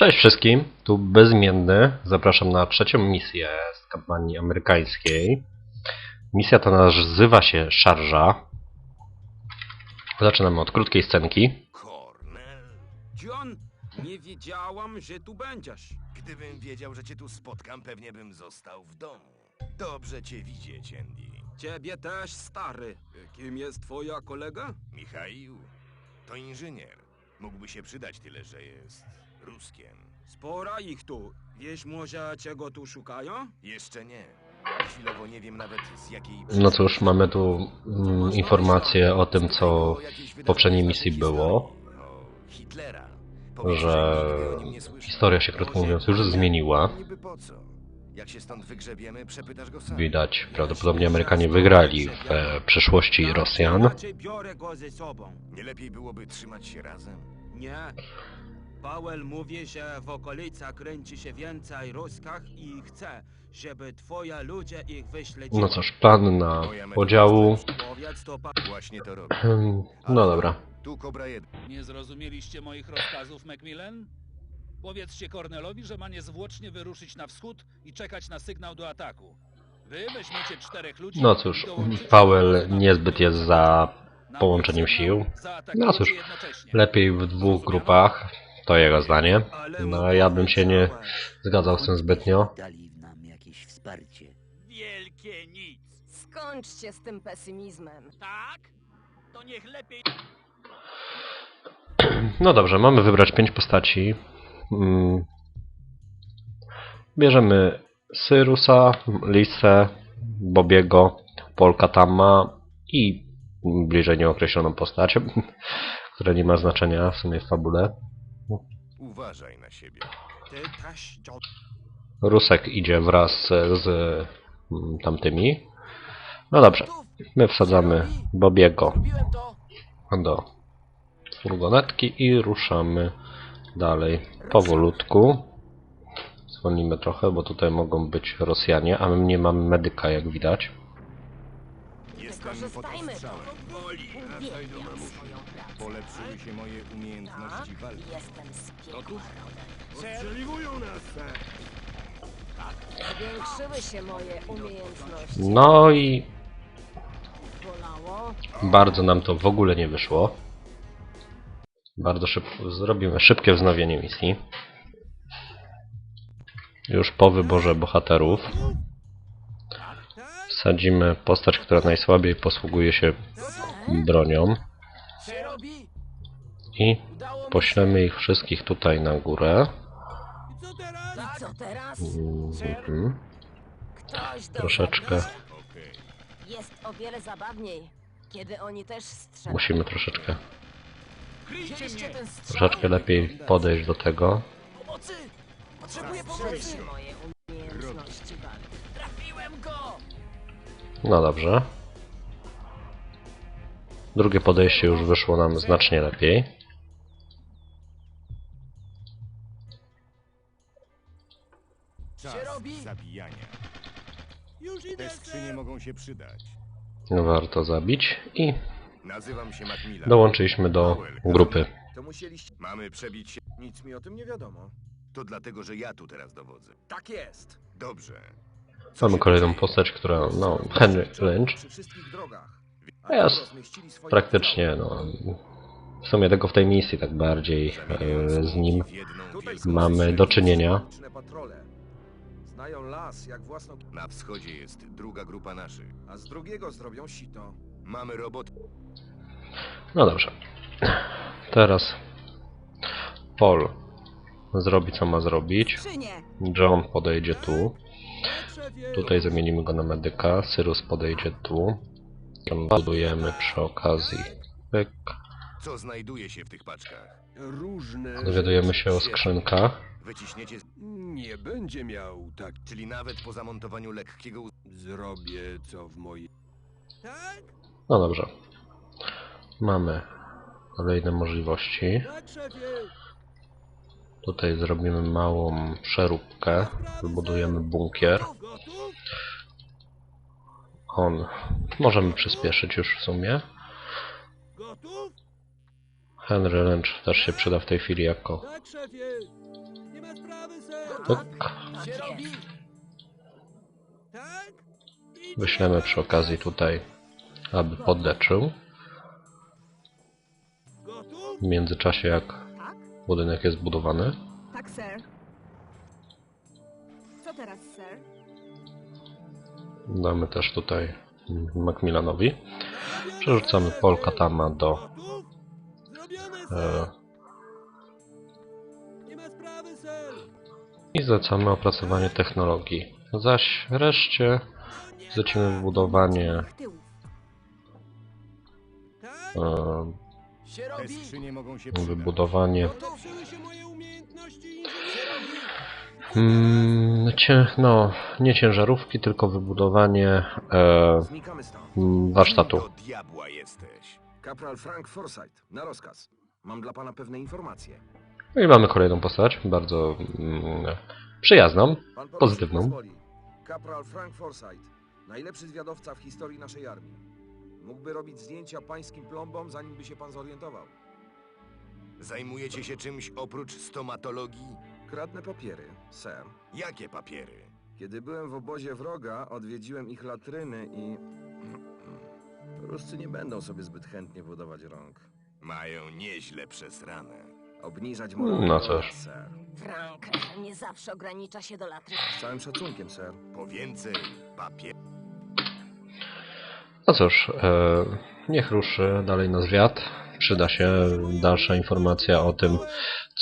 Cześć wszystkim, tu Bezmienny. Zapraszam na trzecią misję z kampanii amerykańskiej. Misja ta nazywa się Szarża. Zaczynamy od krótkiej scenki. Kornel, John, nie wiedziałam, że tu będziesz. gdybym wiedział, że cię tu spotkam, pewnie bym został w domu. Dobrze cię widzieć, Andy. Ciebie też, stary. Kim jest twoja kolega? Michaił, to inżynier. Mógłby się przydać tyle, że jest Ruskiem. Spora ich tu. Wiesz może, czego tu szukają? Jeszcze nie. Chwilowo nie wiem nawet z jakiej... No cóż, mamy tu mm, informacje o tym, co w poprzedniej misji było. Hitlera. Że historia się, krótko mówiąc, już zmieniła. Niby po co? Jak się stąd wygrzebiemy, przepytasz go sam. Widać, prawdopodobnie Amerykanie wygrali w e, przyszłości Rosjan. Nie lepiej byłoby trzymać się razem? Nie. Powell mówi, że w okolicach kręci się więcej Ruskach i chce, żeby twoja ludzie ich wyśledzili. No cóż, plan na podziału. Powiedz to pa... Właśnie to robię. Hmm, No dobra. Tu Kobra 1. Nie zrozumieliście moich rozkazów, Macmillan? Powiedzcie Cornelowi, że ma niezwłocznie wyruszyć na wschód i czekać na sygnał do ataku. Wy weźmiecie czterech ludzi No i cóż, dołączycie Powell do niezbyt jest za połączeniem sił. No cóż, jednocześnie. lepiej w dwóch grupach. To jego zdanie. No ja bym się nie zgadzał z tym zbytnio. Dali nam jakieś wsparcie. Wielkie nic. Skończcie z tym pesymizmem. Tak? To niech lepiej... No dobrze, mamy wybrać pięć postaci. Mm. Bierzemy Syrusa, Lisę, Bobiego, Polka Tama i bliżej nieokreśloną postać, która nie ma znaczenia w sumie w fabule. Uważaj na siebie. Rusek idzie wraz z mm, tamtymi. No dobrze, my wsadzamy Bobiego do furgonetki i ruszamy dalej powolutku. Zwolnimy trochę, bo tutaj mogą być Rosjanie, a my nie mamy medyka, jak widać. Jestem pod Wykorzystajmy Polepszyły się moje umiejętności Tak, walki. jestem z piekła rodem. Zwiększyły się moje umiejętności. No i Bolało? bardzo nam to w ogóle nie wyszło. Bardzo szybko zrobimy szybkie wznowienie misji. Już po wyborze bohaterów wsadzimy postać, która najsłabiej posługuje się bronią i poślemy ich wszystkich tutaj na górę. I co teraz? Mhm. Troszeczkę. Jest o wiele zabawniej, kiedy oni też strzelają. musimy troszeczkę troszeczkę lepiej podejść do tego. No dobrze. Drugie podejście już wyszło nam znacznie lepiej. Czas zabijania. Te skrzynie mogą się przydać. Warto zabić i Nazywam się Macmillan. dołączyliśmy do grupy. To musieliście... Mamy przebić się... Nic mi o tym nie wiadomo. To dlatego, że ja tu teraz dowodzę. Tak jest. Dobrze. Mamy kolejną postać, która, no, Henry Lynch. Przy wszystkich drogach. Jest praktycznie, no, w sumie tylko w tej misji tak bardziej e, z nim mamy do czynienia. Liczne patrole. Znają las jak własną... Na wschodzie jest druga grupa naszych. A z drugiego zrobią sito. Mamy robot. No dobrze. Teraz Paul zrobi co ma zrobić. John podejdzie tu. Tutaj zamienimy go na medyka. Cyrus podejdzie tu. Budujemy przy okazji. Pyk. Co znajduje się w tych paczkach? Różne. Dowiadujemy się o skrzynkach. Wyciśniecie... Nie będzie miał tak. Czyli nawet po zamontowaniu lekkiego... Zrobię co w mojej. No dobrze. Mamy kolejne możliwości. Tutaj zrobimy małą przeróbkę. Wybudujemy bunkier. On. Możemy przyspieszyć już w sumie. Henry Lynch też się przyda w tej chwili jako Tak. Wyślemy przy okazji tutaj, aby podleczył. W międzyczasie jak budynek jest budowany. Tak, sir. Damy też tutaj Macmillanowi. Przerzucamy Polka Tama do e, i zlecamy opracowanie technologii. Zaś reszcie zlecimy wybudowanie e, wybudowanie cię, no, nie ciężarówki, tylko wybudowanie e, mm, warsztatu. Diabła jesteś. Kapral Frank Forsyth, na rozkaz. Mam dla pana pewne informacje. No i mamy kolejną postać, bardzo mm, przyjazną. Pan porucznik Pozytywną. pozwoli. Kapral Frank Forsyth, najlepszy zwiadowca w historii naszej armii. Mógłby robić zdjęcia pańskim plombom, zanim by się pan zorientował. Zajmujecie się czymś oprócz stomatologii? Kradnę papiery, sir. Jakie papiery? Kiedy byłem w obozie wroga, odwiedziłem ich latryny i... Ruscy nie będą sobie zbyt chętnie budować rąk. Mają nieźle przesrane. Obniżać No morale, cóż. sir. Frank nie zawsze ogranicza się do latry. Z całym szacunkiem, sir. Po więcej papier... No cóż, e, niech ruszy dalej na zwiat. Przyda się dalsza informacja o tym,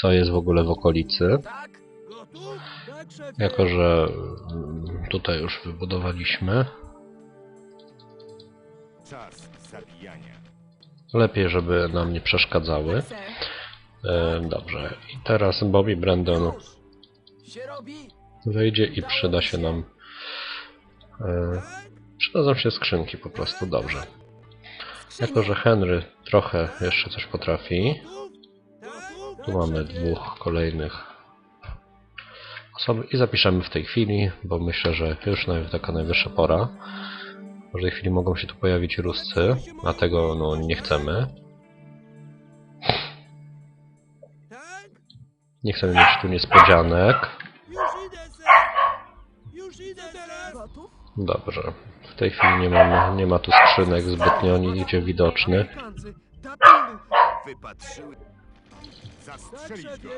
co jest w ogóle w okolicy. Jako, że mm, tutaj już wybudowaliśmy, Czas zabijania. lepiej, żeby nam nie przeszkadzały. Tak. E, dobrze, i teraz Bobby Brandon wyjdzie i przyda się nam. E, przydadzą się skrzynki po prostu, dobrze. Jako, że Henry trochę jeszcze coś potrafi, tu mamy dwóch kolejnych osób i zapiszemy w tej chwili, bo myślę, że już taka najwyższa pora. W każdej chwili mogą się tu pojawić Ruscy, a tego no, nie chcemy. Nie chcemy mieć tu niespodzianek. Dobrze. W tej chwili nie, mamy, nie ma tu skrzynek zbytnio nigdzie widocznych. Wypatrzyły... Tak, Zastrzelić go.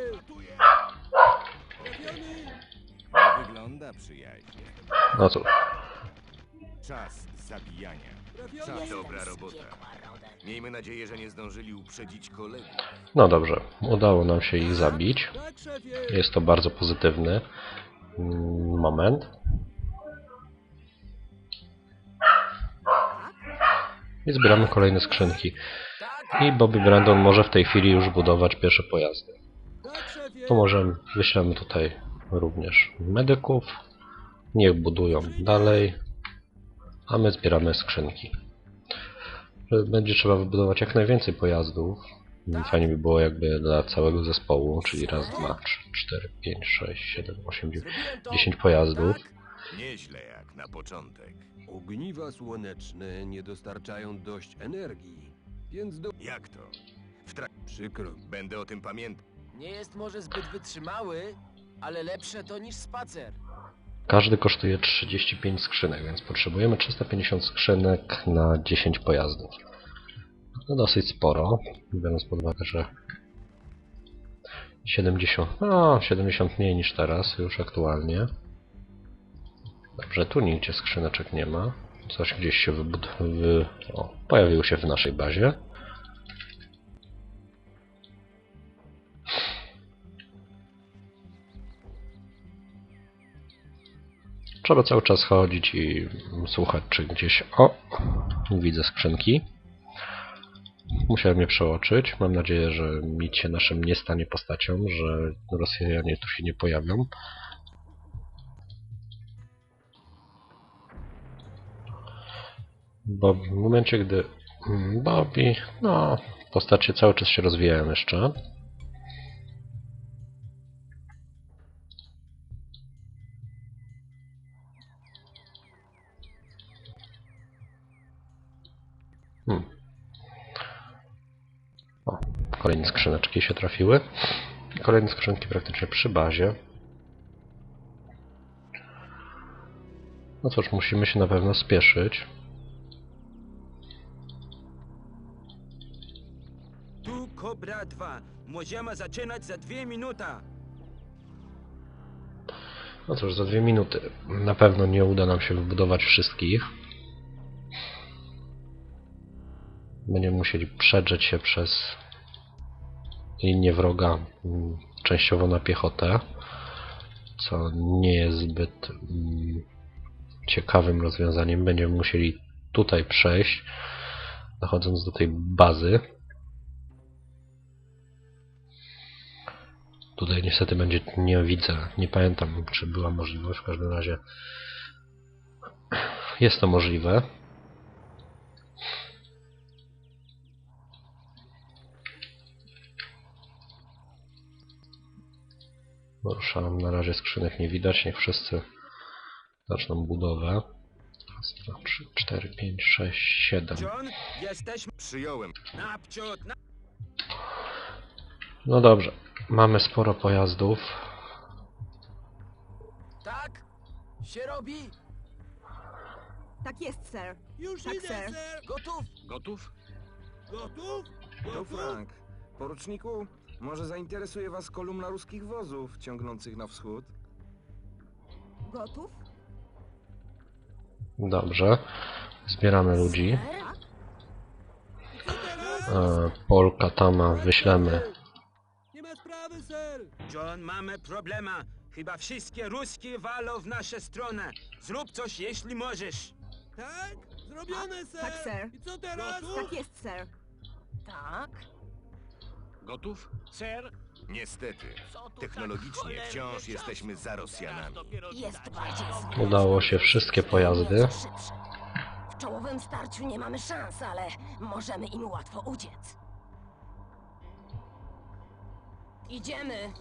Nie wygląda przyjaźnie. No cóż, Czas zabijania. Trafiony. Dobra robota. Miejmy nadzieję, że nie zdążyli uprzedzić kolegów. no dobrze. Udało nam się ich zabić. Tak. Jest to bardzo pozytywny mm, moment. I zbieramy kolejne skrzynki. I Bobby Brandon może w tej chwili już budować pierwsze pojazdy. To może wyślemy tutaj również medyków. Niech budują dalej. A my zbieramy skrzynki. Będzie trzeba wybudować jak najwięcej pojazdów. Fajnie by było jakby dla całego zespołu, czyli raz, dwa, trzy, cztery, pięć, sześć, siedem, osiem, dziewięć, dziesięć pojazdów. Nieźle jak na początek. Ogniwa słoneczne nie dostarczają dość energii, więc do... Jak to? W tra... Przykro. Będę o tym pamiętał. Nie jest może zbyt wytrzymały, ale lepsze to niż spacer. Każdy kosztuje 35 skrzynek, więc potrzebujemy 350 skrzynek na 10 pojazdów. No dosyć sporo, biorąc pod uwagę, że 70, no 70 mniej niż teraz, już aktualnie. Dobrze, tu nigdzie skrzyneczek nie ma. Coś gdzieś się wybud... Wy... O, pojawił się w naszej bazie. Trzeba cały czas chodzić i słuchać, czy gdzieś... O! Widzę skrzynki. Musiałem je przeoczyć. Mam nadzieję, że nic się naszym nie stanie postacią, że Rosjanie tu się nie pojawią. Bo w momencie, gdy Bobby, no, postacie cały czas się rozwijają jeszcze. Hmm. O, kolejne skrzyneczki się trafiły. Kolejne skrzynki praktycznie przy bazie. No cóż, musimy się na pewno spieszyć. Możemy zaczynać za dwie minuty. No cóż, za dwie minuty. Na pewno nie uda nam się wybudować wszystkich. Będziemy musieli przedrzeć się przez linię wroga, mm, częściowo na piechotę, co nie jest zbyt mm, ciekawym rozwiązaniem. Będziemy musieli tutaj przejść, dochodząc do tej bazy. Tutaj niestety będzie, nie widzę, nie pamiętam czy była możliwość, w każdym razie jest to możliwe. Ruszałem, na razie skrzynek nie widać, niech wszyscy zaczną budowę. Raz, dwa, trzy, cztery, pięć, sześć, siedem. John, jesteśmy Przyjąłem. naprzód. Na... No dobrze, mamy sporo pojazdów. Tak? Się robi? Tak jest, sir. Już Tak, sir. Gotów? Gotów? Gotów? To Frank. Poruczniku, może zainteresuje was kolumna ruskich wozów ciągnących na wschód? Gotów? Dobrze, zbieramy ludzi. E, Polka, Tama, wyślemy John, mamy problema. Chyba wszystkie ruskie walą w naszą stronę. Zrób coś, jeśli możesz. Tak? Zrobione, ser! Tak, sir. I co teraz? Tak jest, sir. Tak? Gotów? Ser? Niestety, technologicznie wciąż jesteśmy za Rosjanami. Jest bardziej zły. Udało się wszystkie pojazdy. Szybszy. W czołowym starciu nie mamy szans, ale możemy im łatwo uciec. Idziemy.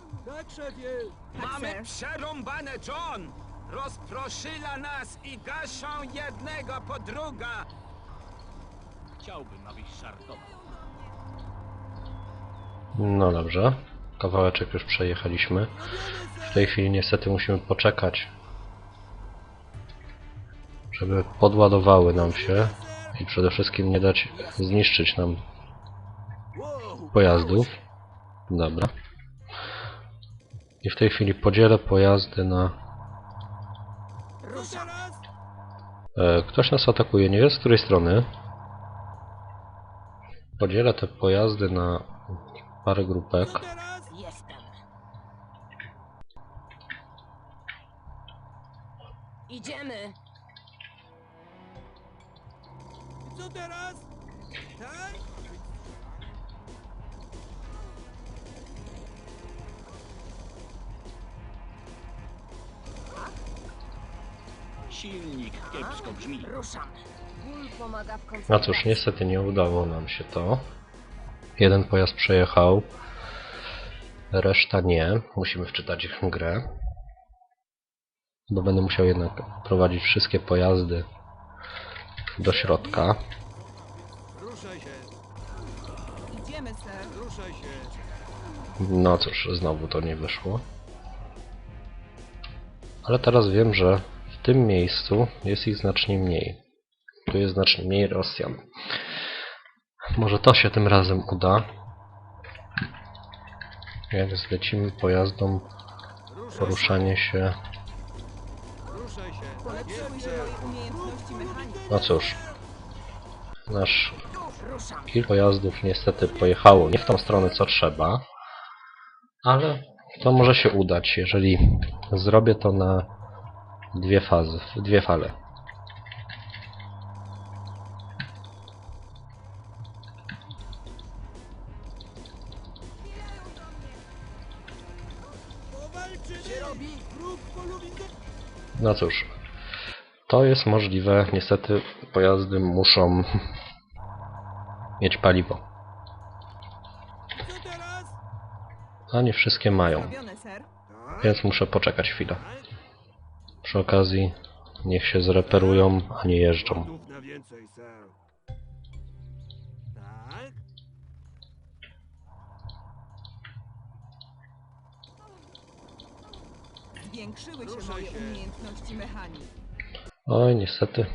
Szefie! Tak, Mamy przerąbane, John! Rozproszyla nas i gaszą jednego po druga. Chciałbym, abyś żartował. No dobrze, kawałeczek już przejechaliśmy. W tej chwili niestety musimy poczekać, żeby podładowały nam się i przede wszystkim nie dać zniszczyć nam pojazdów. Dobra. I w tej chwili podzielę pojazdy na... E, ktoś nas atakuje, nie wiem z której strony. Podzielę te pojazdy na parę grupek. Idziemy. I co teraz? Tak? Silnik kiepsko brzmi. Ruszamy. Ból pomaga w No cóż, niestety nie udało nam się to. Jeden pojazd przejechał, reszta nie. Musimy wczytać ich grę. Bo będę musiał jednak prowadzić wszystkie pojazdy do środka. Ruszaj się! Idziemy, sir. Ruszaj się! No cóż, znowu to nie wyszło. Ale teraz wiem, że w tym miejscu jest ich znacznie mniej. Tu jest znacznie mniej Rosjan. Może to się tym razem uda. Jak zlecimy pojazdom poruszanie się. No cóż. Nasz kilka pojazdów niestety pojechało nie w tą stronę co trzeba. Ale to może się udać, jeżeli zrobię to na dwie fazy, dwie fale. No cóż, to jest możliwe. Niestety pojazdy muszą mieć paliwo. A nie wszystkie mają, więc muszę poczekać chwilę. Przy okazji niech się zreperują, a nie jeżdżą. Tak? Zwiększyły się moje umiejętności mechaniki. Oj, niestety.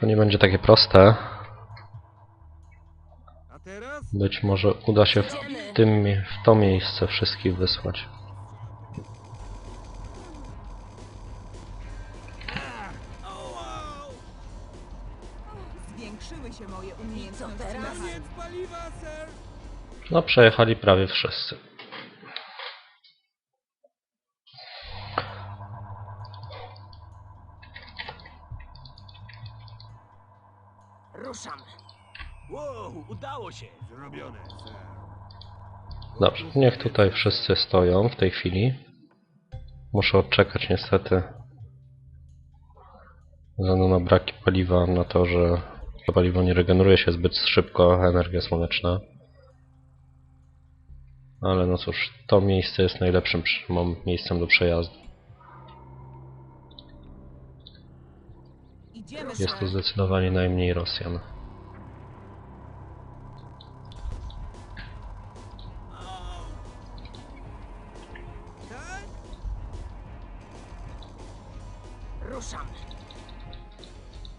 To nie będzie takie proste. Być może uda się w, tym, w to miejsce wszystkich wysłać. No, przejechali prawie wszyscy. Ruszamy. Wow, udało się. Zrobione. Dobrze, niech tutaj wszyscy stoją w tej chwili. Muszę odczekać niestety ze względu na braki paliwa, na to, że to paliwo nie regeneruje się zbyt szybko, energia słoneczna. Ale no cóż, to miejsce jest najlepszym miejscem do przejazdu. Jest tu zdecydowanie najmniej Rosjan.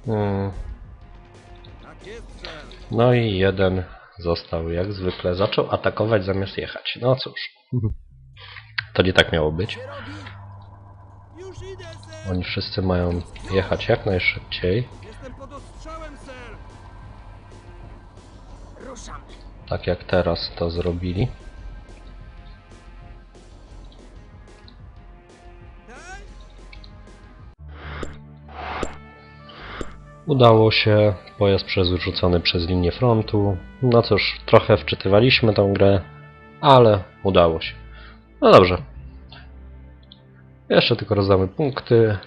Hmm. No i jeden został jak zwykle. Zaczął atakować zamiast jechać. No cóż. To nie tak miało być. Oni wszyscy mają jechać jak najszybciej. Jestem pod ostrzałem, sir! Ruszamy. Tak jak teraz to zrobili. Udało się. Pojazd przerzucony przez linię frontu. No cóż, trochę wczytywaliśmy tą grę, ale udało się. No dobrze. Jeszcze tylko rozdamy punkty.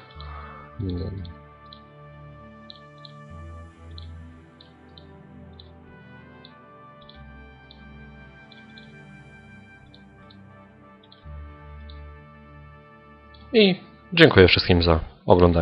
I dziękuję wszystkim za oglądanie.